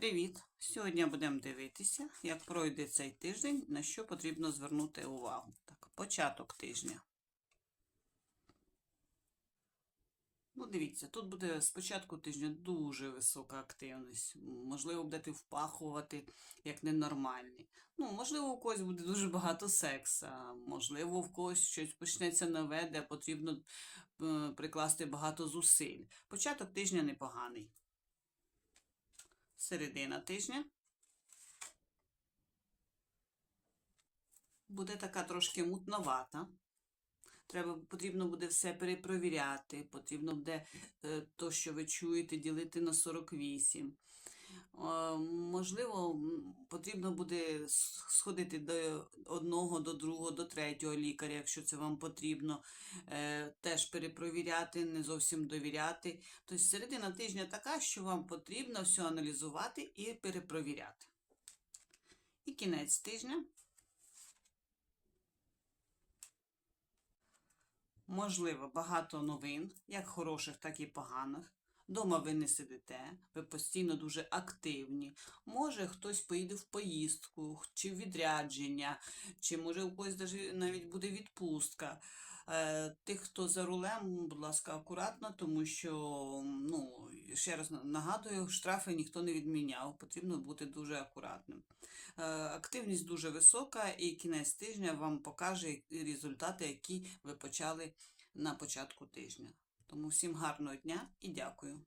Привіт! Сьогодні будемо дивитися, як пройде цей тиждень, на що потрібно звернути увагу. Так, початок тижня. Ну, дивіться, тут буде з початку тижня дуже висока активність. Можливо, будете впахувати як ненормальні. Ну, можливо, у когось буде дуже багато секса, можливо, в когось щось почнеться нове, де потрібно е, прикласти багато зусиль. Початок тижня непоганий середина тижня. Буде така трошки мутновата. Треба, потрібно буде все перепровіряти, потрібно буде е, то, що ви чуєте, ділити на 48. Е, можливо, потрібно буде сходити до одного, до другого, до третього лікаря, якщо це вам потрібно. Е, теж перепровіряти, не зовсім довіряти. Тобто середина тижня така, що вам потрібно все аналізувати і перепровіряти. І кінець тижня. Можливо, багато новин, як хороших, так і поганих. Дома ви не сидите, ви постійно дуже активні. Може, хтось поїде в поїздку, чи в відрядження, чи може у когось навіть буде відпустка. Е, Тих, хто за рулем, будь ласка, акуратно, тому що, ну, ще раз нагадую, штрафи ніхто не відміняв, потрібно бути дуже акуратним. Е, Активність дуже висока, і кінець тижня вам покаже результати, які ви почали на початку тижня. Тому всім гарного дня і дякую.